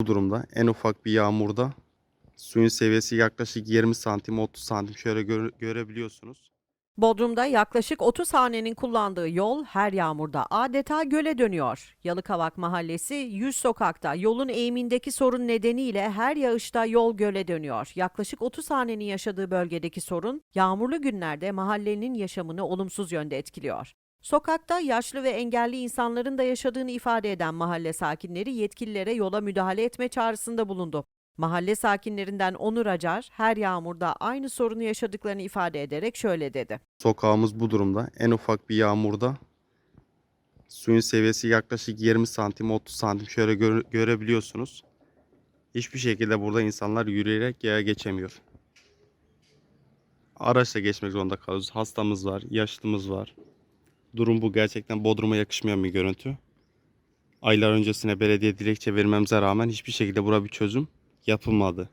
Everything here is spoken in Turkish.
Bu durumda en ufak bir yağmurda suyun seviyesi yaklaşık 20 santim 30 santim şöyle göre- görebiliyorsunuz. Bodrum'da yaklaşık 30 hanenin kullandığı yol her yağmurda adeta göle dönüyor. Yalıkavak Mahallesi 100 sokakta yolun eğimindeki sorun nedeniyle her yağışta yol göle dönüyor. Yaklaşık 30 hanenin yaşadığı bölgedeki sorun yağmurlu günlerde mahallenin yaşamını olumsuz yönde etkiliyor. Sokakta yaşlı ve engelli insanların da yaşadığını ifade eden mahalle sakinleri yetkililere yola müdahale etme çağrısında bulundu. Mahalle sakinlerinden Onur Acar her yağmurda aynı sorunu yaşadıklarını ifade ederek şöyle dedi. Sokağımız bu durumda en ufak bir yağmurda suyun seviyesi yaklaşık 20 santim 30 santim şöyle göre- görebiliyorsunuz. Hiçbir şekilde burada insanlar yürüyerek yaya geçemiyor. Araçla geçmek zorunda kalıyoruz. Hastamız var, yaşlımız var. Durum bu gerçekten Bodrum'a yakışmayan bir görüntü. Aylar öncesine belediye dilekçe vermemize rağmen hiçbir şekilde buna bir çözüm yapılmadı.